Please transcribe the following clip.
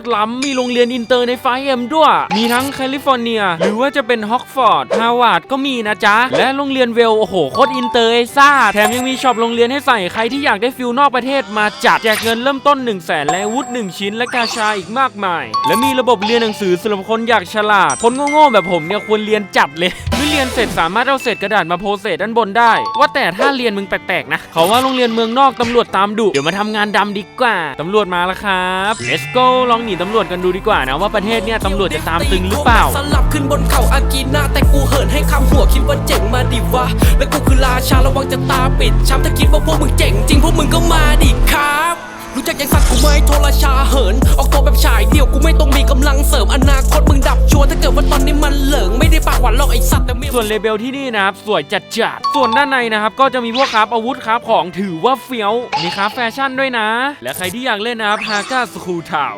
ตรล้ำมีโรงเรียนอินเตอร์ในไฟเอ็มด้วย มีทั้งแคลิฟอร์เนีย หรือว่าจะเป็นฮอกฟอร์ดฮาวาดก็มีนะจ๊ะ และโรงเรียนเวล โอ้โห โคตรอินเตอร์ไอ้ซ่า แถมยังมีช็อปโรงเรียนให้ใส่ใครที่อยากได้ฟิลนอกประเทศมาจัด แจกเงินเริ่มต้น 1 0 0 0 0แสนและอาวุธ1ชิ้น และกาชาอีกมากมาย และมีระบบเรียนหนังสือสำหรับคนอยากฉลาดคนโง่ๆแบบผมเนี่ยควรเรียนจัดเลยเมื่อเรียนเสร็จสามารถเอาเศษกระดาษมาโพสเศษด้านบนได้ ว่าแต่ถ้าเรียนมึงแปลกๆนะเขาว่าโรงเรียนเมืองนอกตำรวจตามดุเดี๋ยวมาทำงานดำดีกว่าตำรวจมาแล้วครับ let's go ลองหนีตำรวจกันดูดีกว่านะว่าประเทศเนี่ยตำรวจจะตามตึงหรือเปล่า สลับขึ้นบนเขาอากีนาแต่กูเหินให้คำหัวคิดว่าเจ๋งมาดิวะ และกูคือราชาระวังจะตาปิดช้ำถ้าคิดว่าพวกมึงเจ๋งจริงพวกมึงก็มาดิครับ รู้จักยังสัตว์กูไหม่โทรชาเหิน ออกตัวแบบฉายเดี่ยวกูไม่ต้องมีกำลังเสริมอนาคตมึงดับชัวร์ถ้าเกิดว่าตอนนี้มันเหลิงไม่ได้ปากหวานหรอกไอสัตว์แต่เมีย ส่วนเลเบลที่นี่นะครับสวยจัดจัดๆส่วนด้านในนะครับ ก็จะมีพวกคราฟอาวุธคราฟของถือว่าเฟี้ยวมีคราฟแฟชั่นด้วยนะ และใครที่อยากเล่นนะครับฮาก้าสคูลทาว